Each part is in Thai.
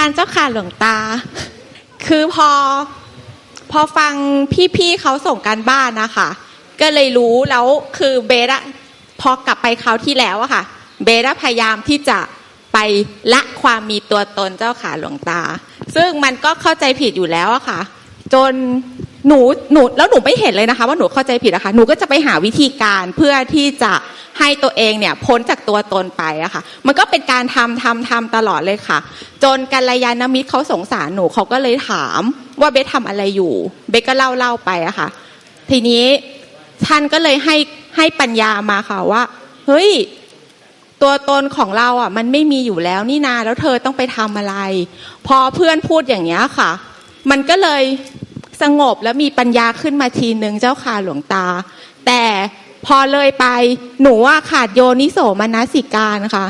การเจ้าค่ะหลวงตา คือพอพอฟังพี่ๆเขาส่งการบ้านนะคะ ก็เลยรู้แล้วคือเบสอะพอกลับไปคราวที่แล้วอะค่ะ เบสอะพยายามที่จะไปละความมีตัวตนเจ้าค่ะหลวงตา ซึ่งมันก็เข้าใจผิดอยู่แล้วอะค่ะ จนหนูหนูแล้วหนูไม่เห็นเลยนะคะ ว่าหนูเข้าใจผิดอะค่ะหนูก็จะไปหาวิธีการเพื่อที่จะ ให้ตัวเองเนี่ยพ้นจากตัวตนไปอะค่ะ มันก็เป็นการทำทำทำตลอดเลยค่ะ จนกัลยาณมิตรเขาสงสารหนูเขาก็เลยถามว่าเบสทำอะไรอยู่ เบสก็เล่าเล่าไปอะค่ะ ทีนี้ท่านก็เลยให้ให้ปัญญามาค่ะว่า เฮ้ย ตัวตนของเราอะ มันไม่มีอยู่แล้วนี่นาแล้วเธอต้องไปทำอะไร พอเพื่อนพูดอย่างนี้ยค่ะ มันก็เลยสงบแล้วมีปัญญาขึ้นมาทีนึงเจ้าค่ะหลวงตา แต่ พอเลยไปหนูว่าขาดโยนิโสมนสิการค่ะ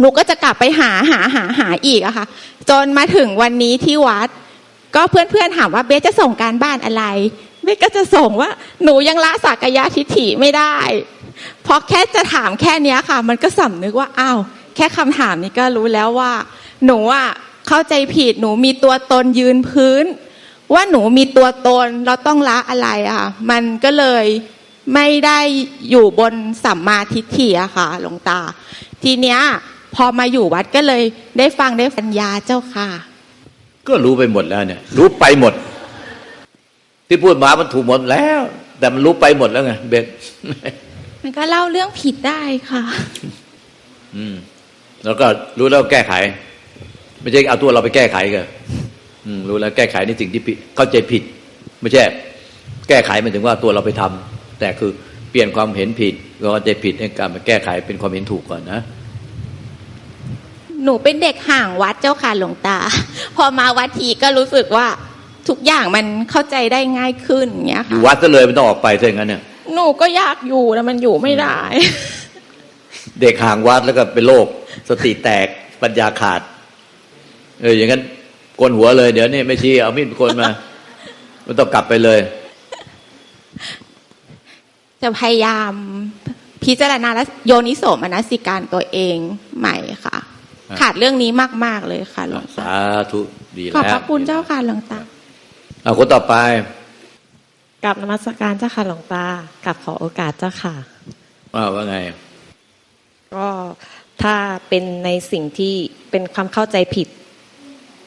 หนูก็จะกลับไปหาหาหาหาอีกอะค่ะ จนมาถึงวันนี้ที่วัด ก็เพื่อนๆถามว่าเบสจะส่งการบ้านอะไรเบสก็จะส่งว่าหนูยังละสักยะทิฐิไม่ได้เพราะแค่จะถามแค่นี้ค่ะ มันก็สำนึกว่าอ้าวแค่คำถามนี้ก็รู้แล้วว่า หนูอะเข้าใจผิดหนูมีตัวตนยืนพื้น ว่าหนูมีตัวตนเราต้องละอะไรอะค่ะ มันก็เลย ไม่ได้อยู่บนสัมมาทิฏฐิอะค่ะหลวงตา ทีเนี้ย พอมาอยู่วัดก็เลย ได้ฟังได้ปัญญาเจ้าค่ะ ก็รู้ไปหมดแล้วเนี่ย รู้ไปหมด ที่พูดมามันถูกหมดแล้ว แต่มันรู้ไปหมดแล้วไงเบนมันก็เล่าเรื่องผิดได้ค่ะ อืม แล้วก็รู้แล้วแก้ไข ไม่ใช่เอาตัวเราไปแก้ไขกันอืมรู้แล้วแก้ไขในสิ่งที่ผิดเข้าใจผิด ไม่ใช่ แก้ไขหมายถึงว่าตัวเราไปทำ แต่คือเปลี่ยนความเห็นผิดเข้าใจผิดในการมาแก้ไขเป็นความเห็นถูกก่อนนะ หนูเป็นเด็กห่างวัดเจ้าค่ะหลวงตา พอมาวัดทีก็รู้สึกว่าทุกอย่างมันเข้าใจได้ง่ายขึ้นอย่างเงี้ยอค่ะยู่วัดซะเลยไม่ต้องออกไปซะอย่างนั้นเนี่ยหนูก็อยากอยู่แต่มันอยู่ไม่ได้ เด็กห่างวัดแล้วก็เป็นโรคสติแตกปัญญาขาด เอออย่างนั้นโกนหัวเลยเดี๋ยวนี้ไม่ชี้เอามีดโกนมาไม่ต้องกลับไปเลย จะพยายามพิจารณาและโยนิโสมนสิการตัวเองใหม่ค่ะอะขาดเรื่องนี้มาก ๆ เลยค่ะหลวงตาสาธุดีขอบแล้วพระคุณเจ้าค่ะหลวงตาเอาคนต่อไปกับนมัสการเจ้าค่ะหลวงตากับขอโอกาสเจ้าค่ะว่าว่าไง ก็ถ้าเป็นในสิ่งที่เป็นความเข้าใจผิด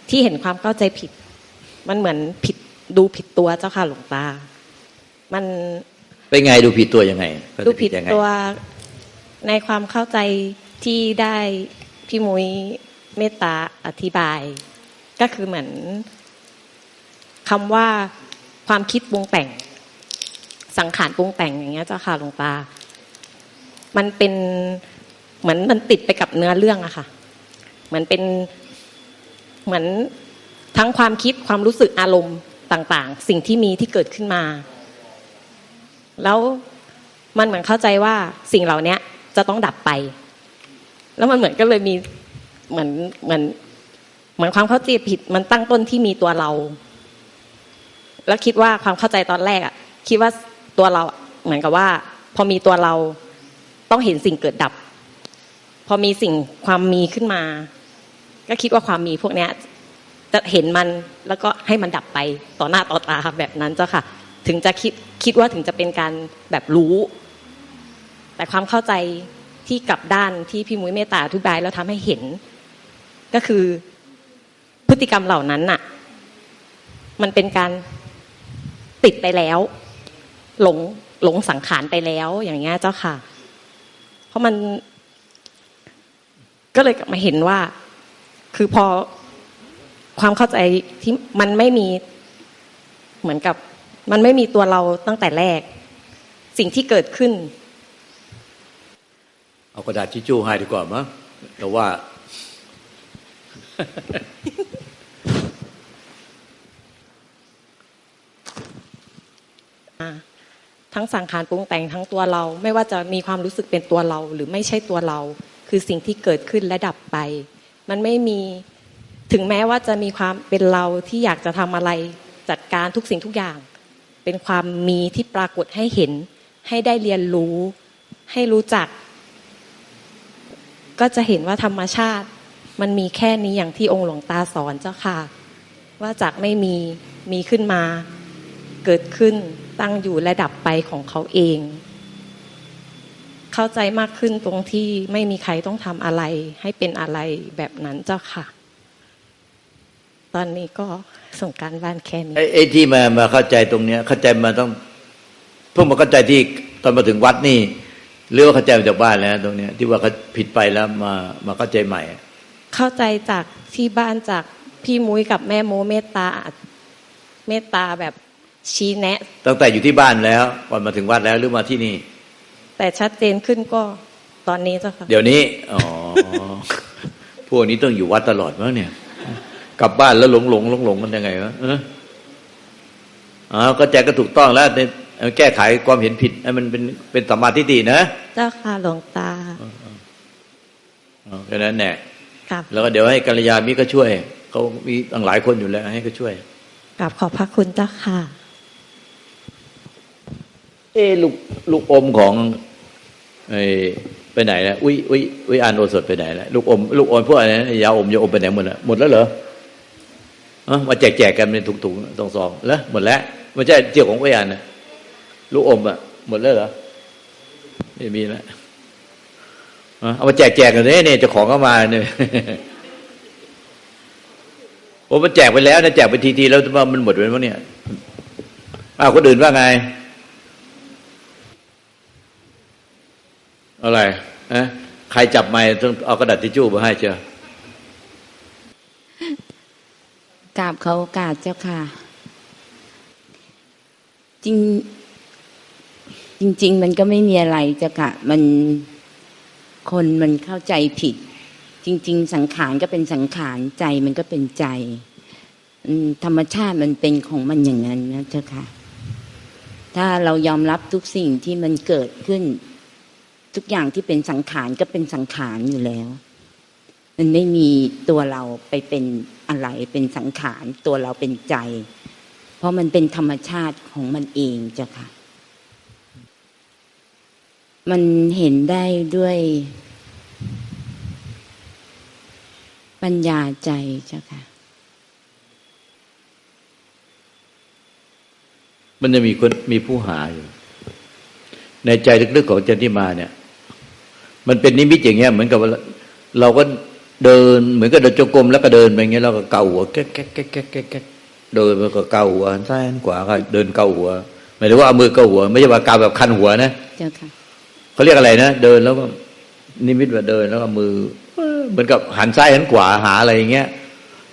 ที่เห็นความเข้าใจผิด มันเหมือนผิดดูผิดตัวเจ้าค่ะหลวงตา มัน เป็นไงดูผิดตัวยังไงดูผิดยังไงตัวในความเข้าใจที่ได้พี่มุ้ยเมตตาอธิบาย ก็คือเหมือนคำว่าความคิดปรุงแต่ง สังขารปรุงแต่งอย่างเงี้ยเจ้าค่ะหลวงตา มันเป็นเหมือนมันติดไปกับเนื้อเรื่องอะค่ะ เหมือนเป็นเหมือนทั้งความคิดความรู้สึกอารมณ์ต่าง ๆ สิ่งที่มีที่เกิดขึ้นมา แล้วมันเหมือนเข้าใจว่าสิ่งเหล่านี้จะต้องดับไป แล้วมันเหมือนก็เลยมีเหมือนเหมือนเหมือนความเข้าใจผิด มันตั้งต้นที่มีตัวเรา แล้วคิดว่าความเข้าใจตอนแรกอะคิดว่าตัวเราเหมือนกับว่า พอมีตัวเราต้องเห็นสิ่งเกิดดับ พอมีสิ่งความมีขึ้นมา ก็คิดว่าความมีพวกเนี้ยจะเห็นมันแล้วก็ให้มันดับไปต่อหน้าต่อตาแบบนั้นเจ้าค่ะ ถึงจะคิดคิดว่าถึงจะเป็นการแบบรู้ แต่ความเข้าใจที่กลับด้านที่พี่มุ้ยเมตตาอธิบายแล้วทำให้เห็น ก็คือพฤติกรรมเหล่านั้นน่ะ มันเป็นการติดไปแล้ว หลงหลงสังขารไปแล้วอย่างเงี้ยเจ้าค่ะ เพราะมัน ก็เลยกลับมาเห็นว่า คือพอความเข้าใจที่มันไม่มีเหมือนกับ มันไม่มีตัวเราตั้งแต่แรก สิ่งที่เกิดขึ้น เอากระดาษชิชชู่ให้ดีกว่ามั้งแต่ว่า ทั้งสังขารปรุงแต่งทั้งตัวเรา ไม่ว่าจะมีความรู้สึกเป็นตัวเรา หรือไม่ใช่ตัวเรา คือสิ่งที่เกิดขึ้นและดับไป มันไม่มีถึงแม้ว่าจะมีความเป็นเราที่อยากจะทำอะไรจัดการทุกสิ่งทุกอย่าง เป็นความมีที่ปรากฏให้เห็น ให้ได้เรียนรู้ ให้รู้จัก ก็จะเห็นว่าธรรมชาติ มันมีแค่นี้อย่างที่องค์หลวงตาสอนเจ้าค่ะ ว่าจากไม่มีมีขึ้นมา เกิดขึ้นตั้งอยู่และดับไปของเขาเอง เข้าใจมากขึ้นตรงที่ไม่มีใครต้องทำอะไร ให้เป็นอะไรแบบนั้นเจ้าค่ะ ตอนนี้ก็ส่งการบ้านแค่นี้ไอ้ไอ้ที่มามาเข้าใจตรงเนี้ย เข้าใจมาต้องเพิ่งมาเข้าใจที่ตอนมาถึงวัดนี่หรือว่าเข้าใจมาจากบ้านแล้วตรงเนี้ย ที่ว่าเขาผิดไปแล้วมามาเข้าใจใหม่ เข้าใจจากที่บ้านจากพี่มุ้ยกับแม่โมเมตตาเมตตาแบบชี้แนะ ตั้งแต่อยู่ที่บ้านแล้วก่อนมาถึงวัดแล้วหรือมาที่นี่ แต่ชัดเจนขึ้นก็ตอนนี้เจ้าค่ะเดี๋ยวนี้อ๋อพวกนี้ต้องอยู่วัดตลอดมั้งเนี่ย กลับบ้านแล้วหลงหลงหลงหลงกันยังไงวะเอออ๋อก็แจก็ถูกต้องแล้วเนี่ยแก้ไขความเห็นผิดให้มันเป็นเป็นสัมมาทิฏฐินะ เจ้าค่ะหลวงตาอ๋อแค่นั้นแหละกับ แล้วก็เดี๋ยวให้กัลยาณมิตรก็ช่วย เขามีตั้งหลายคนอยู่แล้ว ให้ก็ช่วยกับขอบพระคุณเจ้าค่ะ เอ้ลูกลูกอมของไอ้ไปไหนแล้วอุ้ยอุ้ยอุ้ยอ่านโอสถไปไหนแล้วลูกอมลูกอมพวกอะไรนะยาอมยาอมไปไหนหมดแล้วหมดแล้วเหรอ เออมาแจกแจกกันเป็นถุงๆซองๆแล้วหมดแล้วม่ใช่เจียวของอุ้ยานนะลูกอมอะ หมดแล้วเหรอไม่มีแล้วเอามาแจกแจกกันเนี่ยเนี่ยจ้าของก็มาเนี่ยโอ้มันแจกไปแล้วนะแจกไปทีๆแล้วว่ามันหมดไปแล้วเนี่ยอ้าวคนอื่นว่าไง อะไรนะใครจับไม้ต้องเอากระดาษทิชชู่มาให้เชียว กราบเขาโอกาสเจ้าค่ะ จริง จริง ๆ มันก็ไม่มีอะไรเจ้าค่ะ มันคนมันเข้าใจผิด จริง ๆ สังขารก็เป็นสังขารใจมันก็เป็นใจธรรมชาติมันเป็นของมันอย่างนั้นนะเจ้าค่ะ ถ้าเรายอมรับทุกสิ่งที่มันเกิดขึ้น ทุกอย่างที่เป็นสังขารก็เป็นสังขารอยู่แล้ว มันไม่มีตัวเราไปเป็น อะไรเป็นสังขารตัวเราเป็นใจ เพราะมันเป็นธรรมชาติของมันเองเจ้าค่ะ มันเห็นได้ด้วย ปัญญาใจเจ้าค่ะ มันจะมีคนมีผู้หาอยู่ ในใจลึกๆของจันทิมาเนี่ย มันเป็นนิมิตอย่างเงี้ยเหมือนกับว่าเราก็ เดินเหมือนกับเดินจงกรมแล้วก็เดินไปอย่างเงี้ยแล้วก็เกาหัวแก๊กแก๊กแก๊กแก๊กแก๊กแก๊กเดินแล้วก็เกาหัวหันซ้ายหันขวาก็เดินเกาหัวหมายถึงว่าเอามือเกาหัว ไม่ใช่ว่าเกาแบบคันหัวนะเจ้าค่ะเขาเรียกอะไรนะเดินแล้วก็นิมิตว่าเดินแล้วก็มือเอ้อเหมือนกับหันซ้ายหันขวาหาอะไรอย่างเงี้ย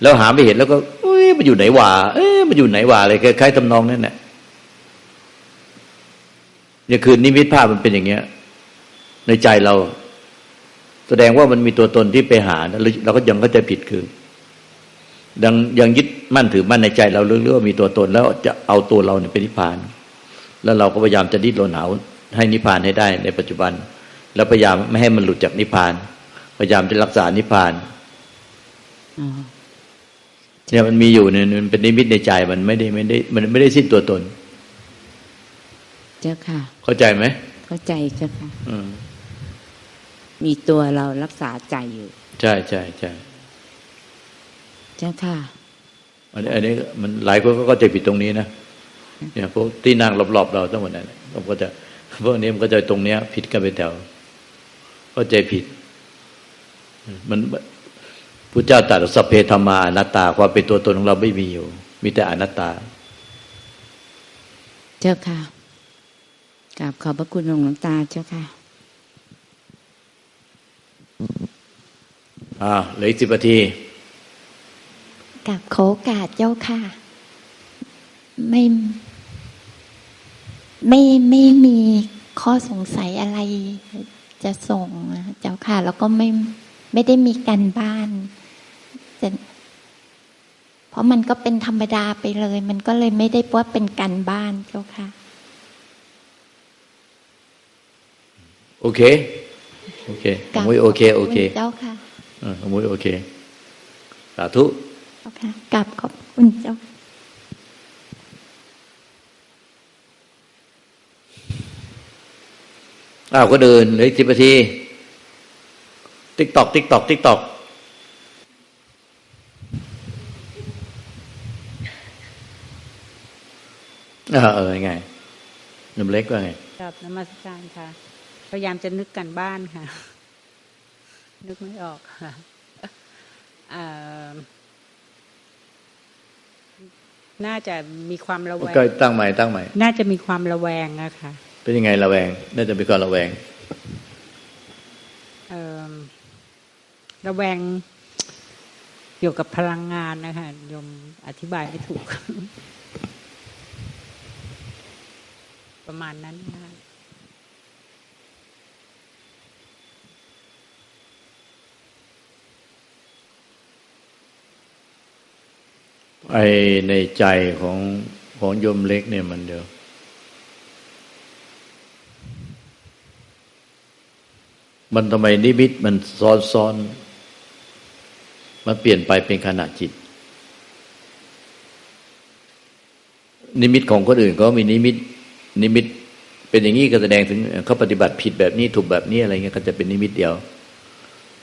แล้วหาไม่เห็นแล้วก็เอ้ยมันอยู่ไหนวะเอ้ยมันอยู่ไหนวะอะไรคล้ายๆทำนองนั่นแหละเนี่ยคือนิมิตภาพมันเป็นอย่างเงี้ย ในใจเรา แสดงว่ามันมีตัวตนที่ไปหานะเราก็ยังเข้าใจผิดคือดังยังยึดมั่นถือมั่นในใจเราเรื่องว่ามีตัวตนแล้วจะเอาตัวเราเนี่ยเป็นนิพพาน แล้วเราก็พยายามจะดิ้นรนหาให้นิพพานให้ได้ในปัจจุบัน แล้วพยายามไม่ให้มันหลุดจากนิพพาน พยายามจะรักษานิพพานอ๋อเนี่ยมันมีอยู่เนี่ยมันเป็นนิมิตในใจมันไม่ได้ไม่ได้ มันไม่ได้สิ้นตัวตน เจ้าค่ะ เข้าใจไหมเข้าใจเจ้าค่ะ อืม มีตัวเรารักษาใจอยู่ ใช่ใช่ใช่เจ้าค่ะอันนี้อันนี้มันหลายคนก็เข้าใจผิดตรงนี้นะเนี่ยพวกที่นั่งรอบๆเราทั้งหมดนั่นแหละผมก็จะพวกนี้มันก็จะตรงเนี้ย ผิดกันไปแถวเข้าใจผิด มันพุทธเจ้าตรัสว่าสัพเพธรรมาอนัตตาความเป็นตัวตนของเราไม่มีอยู่ มีแต่อนัตตา เจ้าค่ะกราบขอบพระคุณหลวงตาเจ้าค่ะ อ่าเหลืออีกสิบนาทีกับโคกาสเจ้าค่ะ ไม่ ไม่ไม่มีข้อสงสัยอะไร จะส่งนะเจ้าค่ะ แล้วก็ไม่ไม่ได้มีการบ้านแต่เพราะมันก็เป็นธรรมดาไปเลย มันก็เลยไม่ได้ว่าเป็นการบ้านเจ้าค่ะ โอเค โอเคขมุยโอเคโอเคเจ้าค่ะของมุยโอเคสาธุเจ้ค่ะกลับขอบคุณเจ้าอ้าวก็เดินเลยสิบนาที ติ๊กตอก ติ๊กตอก ติ๊กตอกเออาเออไงนุ่มเล็กว่าไงกับนมัสการค่ะ พยายามจะนึกกันบ้านค่ะ นึกไม่ออกค่ะเอ่อน่าจะมีความระแวงก็ตั้งใหม่ตั้งใหม่ น่าจะมีความระแวงอะค่ะ เป็นยังไงระแวง น่าจะเป็นความระแวงเอ่อระแวงเกี่ยวกับพลังงานนะคะโยมอธิบายไม่ถูก ประมาณนั้นนะคะ ไอในใจของของโยมเล็กเนี่ยมันเดียว มันทำไมนิมิตมันซ้อนซ้อนมันเปลี่ยนไปเป็นขณะจิต นิมิตของคนอื่นก็มีนิมิต นิมิต เป็นอย่างนี้ก็แสดงถึงเขาปฏิบัติผิดแบบนี้ถูกแบบนี้อะไรเงี้ยก็จะเป็นนิมิตเดียว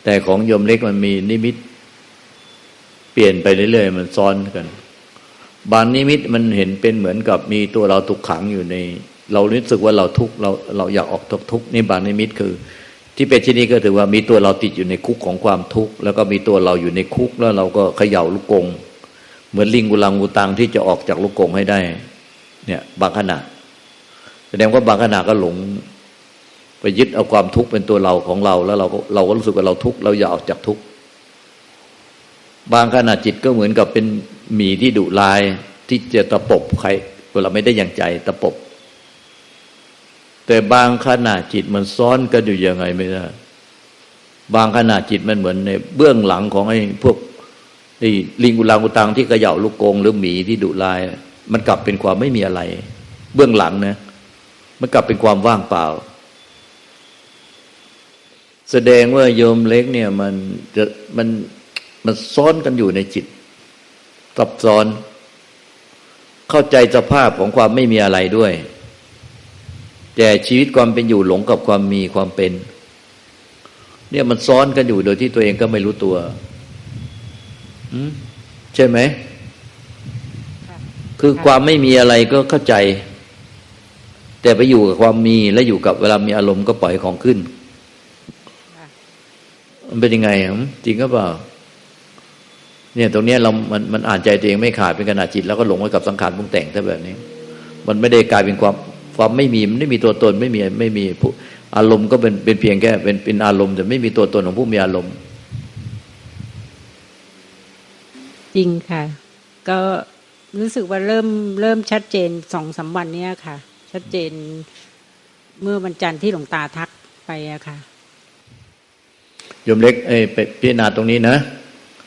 แต่ของโยมเล็กมันมีนิมิต เปลี่ยนไปเรื่อยๆมันซ้อนกัน บางนิมิตมันเห็นเป็นเหมือนกับมีตัวเราถูกขังอยู่ใน เรารู้สึกว่าเราทุกข์เราเราอยากออกจากทุกข์นี่บางนิมิตคือ ที่เป็นที่นี้ก็ถือว่ามีตัวเราติดอยู่ในคุกของความทุกข์แล้วก็มีตัวเราอยู่ในคุกแล้วเราก็เขย่าลูกกง เหมือนลิงกุลังกุตังที่จะออกจากลูกกงให้ได้ เนี่ยบางขณะแสดงว่าบางขณะก็หลง ไปยึดเอาความทุกข์เป็นตัวเราของเรา แล้วเราก็เราก็รู้สึกว่าเราทุกข์เราอยากออกจากทุกข์ บางขณะจิตก็เหมือนกับเป็นหมีที่ดุร้ายที่จะตะปบใครเวลาไม่ได้อย่างใจตะปบ แต่บางขณะจิตมันซ้อนกันอยู่ยังไงไม่ได้บางขณะจิตมันเหมือนในเบื้องหลังของไอ้พวกไอ้ลิงกุลังกุตังที่กระเย่าลูกกงหรือหมีที่ดุร้าย มันกลับเป็นความไม่มีอะไร เบื้องหลังนะมันกลับเป็นความว่างเปล่า แสดงว่าโยมเล็กเนี่ยมันจะมัน มันซ้อนกันอยู่ในจิตซับซ้อน เข้าใจสภาพของความไม่มีอะไรด้วย แต่ชีวิตความเป็นอยู่หลงกับความมีความเป็น เนี่ยมันซ้อนกันอยู่โดยที่ตัวเองก็ไม่รู้ตัวอืมใช่ไหม คือความไม่มีอะไรก็เข้าใจ แต่ไปอยู่กับความมีและอยู่กับเวลามีอารมณ์ก็ปล่อยของขึ้น มันเป็นยังไงอะจริงก็เปล่า เนี่ยตรงเนี้ยเรา มันมันอ่านใจตัวเองไม่ขาดเป็นขนาดจิต แล้วก็หลงไว้กับสังขารปรุงแต่งถ้าแบบนี้ มันไม่ได้กลายเป็นความความไม่มีมันไม่มีตัวตนไม่มีไม่มีผู้อารมณ์ก็เป็นเป็นเพียงแค่เป็นเป็นอารมณ์ แต่ไม่มีตัวตนของผู้มีอารมณ์ จริงค่ะ ก็รู้สึกว่าเริ่มเริ่มชัดเจนสองสามวันเนี้ยค่ะ ชัดเจนเมื่อวันจันทร์ที่หลวงตาทักไปอะค่ะโยมเล็กเอ้ยไปพิจารณาตรงนี้นะ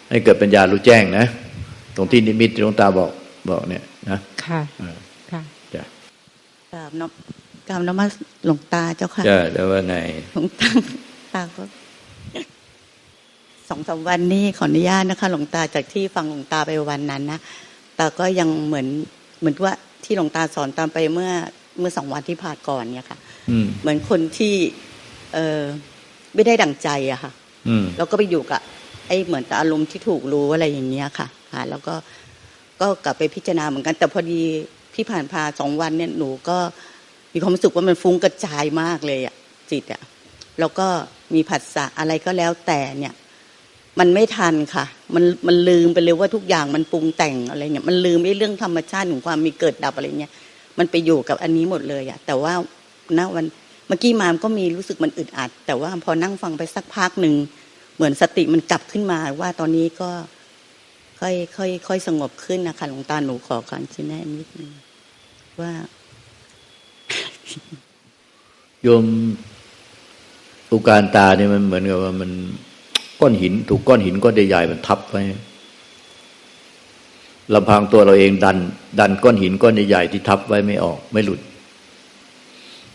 ให้เกิดปัญญารู้แจ้งนะ ตรงที่นิมิตที่หลวงตาบอกบอกเนี่ยนะค่ะเออค่ะจ้ะกราบนมกราบนมัสหลวงตาเจ้าค่ะจ้ะแล้วว่าไงหลวงตาตาก็สองสามวันนี้ขออนุญาตนะคะ หลวงตาจากที่ฟังหลวงตาไปวันนั้นนะตาก็ยังเหมือนเหมือนว่าที่หลวงตาสอนตามไปเมื่อเมื่อสองวันที่ผ่านก่อนเนี่ยค่ะอืมเหมือนคนที่ เออไม่ได้ดั่งใจอะค่ะอืมแล้วก็ไปอยู่กับ ไอ้เหมือนอารมณ์ที่ถูกรู้อะไรอย่างเงี้ยค่ะค่ะแล้วก็ก็กลับไปพิจารณาเหมือนกัน แต่พอดีที่ผ่านพาสองวันเนี่ยหนูก็มีความรู้สึกว่ามันฟุ้งกระจายมากเลยอะจิตอะแล้วก็มีผัสสะอะไรก็แล้วแต่เนี่ย มันไม่ทันค่ะ มันมันลืมไปเลยว่าทุกอย่างมันปรุงแต่งอะไรเนี่ยมันลืมไอ้เรื่องธรรมชาติของความมีเกิดดับอะไรเงี้ยมันไปอยู่กับอันนี้หมดเลยอะแต่ว่าณวันเมื่อกี้มามก็มีรู้สึกมันอึดอัด แต่ว่าพอนั่งฟังไปสักพักหนึ่ง เหมือนสติมันกลับขึ้นมา ว่าตอนนี้ก็ค่อยค่อยค่อยสงบขึ้นนะคะหลวงตาหนูขอการชี้แนะนิดนึงว่า โยมอุการตาเนี่ยมันเหมือนกับว่ามันก้อนหิน ถูกก้อนหินก้อนใหญ่ๆมันทับไว้ลำพังตัวเราเองดัน ดันก้อนหินก้อนใหญ่ๆที่ทับไว้ไม่ออกไม่หลุด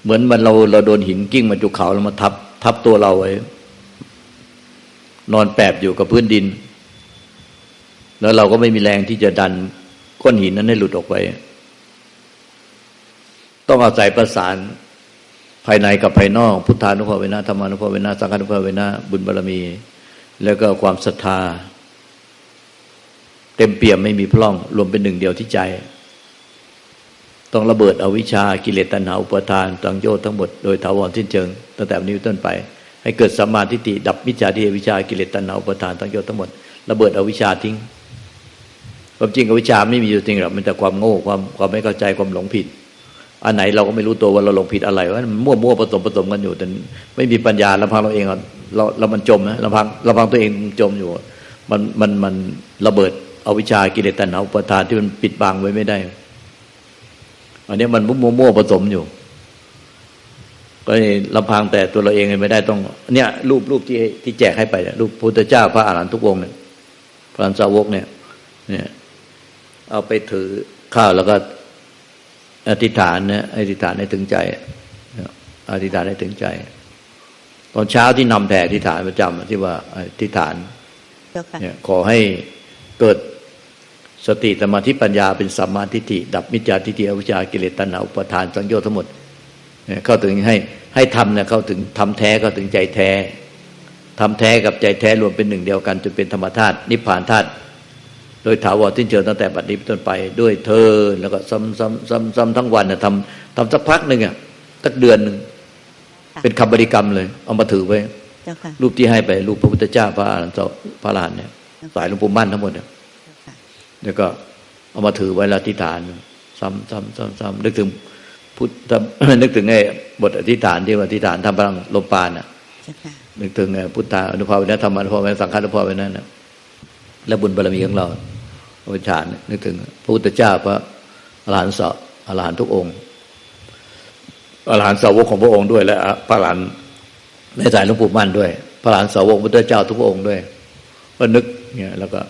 เหมือนมันเราเราโดนหินกิ้งมาจุกเขาแล้วมาทับ ทับตัวเราไว้ นอนแปบอยู่กับพื้นดิน แล้วเราก็ไม่มีแรงที่จะดันก้อนหินนั้นให้หลุดออกไป ต้องอาศัยประสานภายในกับภายนอก พุทธานุภาเวนะธรรมานุภาเวนะสังฆานุภาเวนะบุญบารรมี แล้วก็ความศรัทธา เต็มเปี่ยมไม่มีพร่อง รวมเป็นหนึ่งเดียวที่ใจ ต้องระเบิดอวิชากิเลสตัณหาอุปทานตังโยชทั้งหมดโดยถาวรสิ้นเชิงตั้งแต่วันนี้ต้นไป ให้เกิดสัมมาทิฏฐิดับมิจฉาทิฏฐิวิชากิเลสตัณหาอุปทานตังยชน์ทั้งหมดระเบิดอวิชาทิ้งความจริงอวิชาไม่มีอยู่จริงหรอกมันแต่ความโง่ความความไม่เข้าใจความหลงผิด อันไหนเราก็ไม่รู้ตัวว่าเราหลงผิดอะไรว่ามั่วมั่วผสมผสมกันอยู่แต่ไม่มีปัญญาลำพังเราเองเราเรามันจมนะลำพังลำพังตัวเองจมอยู่มันมันมันระเบิดอวิชากิเลสตัณหาอุปทานที่มันปิดบังไว้ไม่ได้ อันนี้มันมั่วมั่วผสมอยู่ ก็ลำพังแต่ตัวเราเองไม่ได้ต้อง เนี่ย รูปรูปที่ที่แจกให้ไปเนี่ยรูปพุทธเจ้าพระอรหันตุกองค์เนี่ยพระอรหันตสาวกเนี่ย เนี่ย เอาไปถือข้าวแล้วก็ อธิษฐานนะอธิษฐานให้ถึงใจอธิษฐานให้ถึงใจ ตอนเช้าที่นำแผ่อธิษฐานประจำที่ว่าอธิษฐานเจ้าค่ะเนี่ยขอให้เกิดสติสมาธิปัญญาเป็นสัมมาทิฏฐิดับมิจฉาทิฏฐิอวิชชากิเลสตัณหาอุปาทานสังโยชน์ทั้งหมด เนี่ยเข้าถึงให้ให้ทำเนี่ยเข้าถึงทำแท้เข้าถึงใจแท้ทำแท้กับใจแท้รวมเป็นหนึ่งเดียวกันจนเป็นธรรมธาตุนิพพานธาตุโดยถาวรทิ้นเชิญตั้งแต่บัดนี้เป็นต้นไปด้วยเธอแล้วก็ซ้ำซ้ำซ้ำซ้ำทั้งวันน่ะทำทำสักพักหนึ่งอะสักเดือนหนึ่งเป็นคำบริกรรมเลย เอามาถือไว้เจ้าค่ะรูปที่ให้ไปรูปพระพุทธเจ้าพระอรหันต์พระอรหันต์เนี่ยสายหลวงปู่มั่นทั้งหมดเนี่ยเจ้าค่ะแล้วก็เอามาถือไว้แล้วอธิษฐาน ซ้ำซ้ำซ้ำซ้ำนึกถึง พุทธนึกถึงไอ้บทอธิษฐานที่ว่าอธิษฐานทำพลังลมปานอะเจ้าค่ะนึกถึงไอ้พุทธาอนุภาเวนะธรรมานุภาเวนะสังฆานุภาเวนะนะและบุญบารมีของเราอธิษฐานนึกถึงพระพุทธเจ้าพระอรหันต์สออรหันต์ทุกองค์อรหันต์สาวกของพระองค์ด้วย และพระอรหันต์ในสายหลวงปู่มั่นด้วย พระอรหันต์สาวกพุทธเจ้าทุกพระองค์ด้วยก็นึกเนี่ยแล้วก็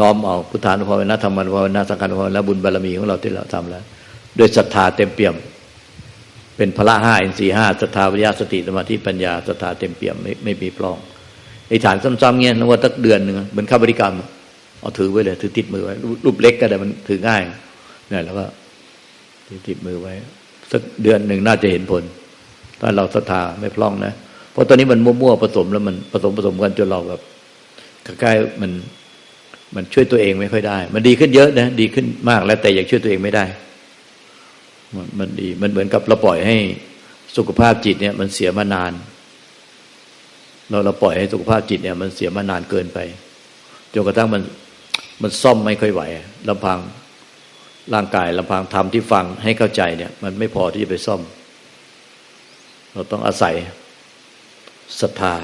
น้อมเอาพุทธานุภาเวนะธรรมานุภาเวนะสังฆานุภาเวนะบุญบารมีของเราที่เราทำแล้ว ด้วยศรัทธาเต็มเปี่ยม เป็นพละห้าอินทรีห้าศรัทธาวิยะสติสมาธิปัญญาศรัทธาเต็มเปี่ยมไม่ไม่มีปลองไอ้ฐานซ้ำๆเงี้ยนึกว่าตักเดือนหนึ่งเหมือนข้าบริกรรม เอาถือไว้เลยถือติดมือไว้รูปเล็กก็ได้มันถือง่ายเนี่ยแล้วก็ถือติดมือไว้สักเดือนหนึ่งน่าจะเห็นผล ถ้าเราศรัทธาไม่พล่องนะเพราะตอนนี้มันมั่วๆผสมแล้วมันผสมผสมกันจนเราแบบใกล้ๆมันมันช่วยตัวเองไม่ค่อยได้ มันดีขึ้นเยอะนะดีขึ้นมากแล้วแต่ยังช่วยตัวเองไม่ได้ มันมันดี มันเหมือนกับเราปล่อยให้สุขภาพจิตเนี่ย มันเสียมานาน เราเราปล่อยให้สุขภาพจิตเนี่ย มันเสียมานานเกินไปจนกระทั่งมันมันซ่อมไม่ค่อยไหวลำพังร่างกายลำพังธรรมที่ฟังให้เข้าใจเนี่ย มันไม่พอที่จะไปซ่อม เราต้องอาศัยศรัทธา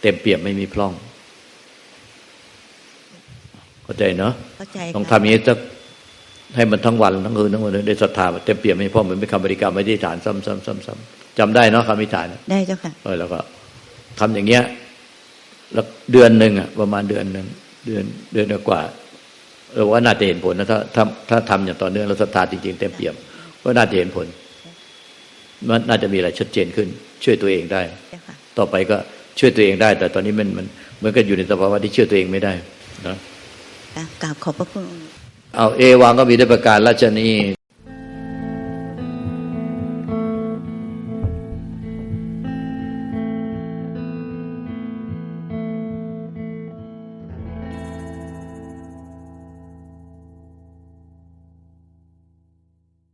เต็มเปี่ยมไม่มีพร่อง เข้าใจเนาะเข้าใจต้องค่ะทำอย่างนี้จะ ให้มันทั้งวันทั้งคืนทั้งวันได้ศรัทธาเต็มเปี่ยมไม่พอเหมือนเป็นคำบริกรรมไม่ได้ฐานซ้ำซ้ำซ้ำซ้ำจำได้เนาะคำอธิษฐานได้เจ้าค่ะเออแล้วก็ทำอย่างเงี้ยแล้วเดือนหนึ่งอะประมาณเดือนหนึ่งเดือนเดือนกว่าเราว่าน่าจะเห็นผลนะถ้าถ้าถ้าทำอย่างต่อเนื่องแล้วศรัทธาจริงๆเต็มเปี่ยมก็น่าจะเห็นผลมันน่าจะมีอะไรชัดเจนขึ้น ช่วยตัวเองได้เจ้าค่ะต่อไปก็ช่วยตัวเองได้ แต่ตอนนี้มันมันเหมือนกับอยู่ในสภาวะที่ช่วยตัวเองไม่ได้นะอะกราบขอบพระคุณ เอาเอวังก็มีด้วยประการราชนี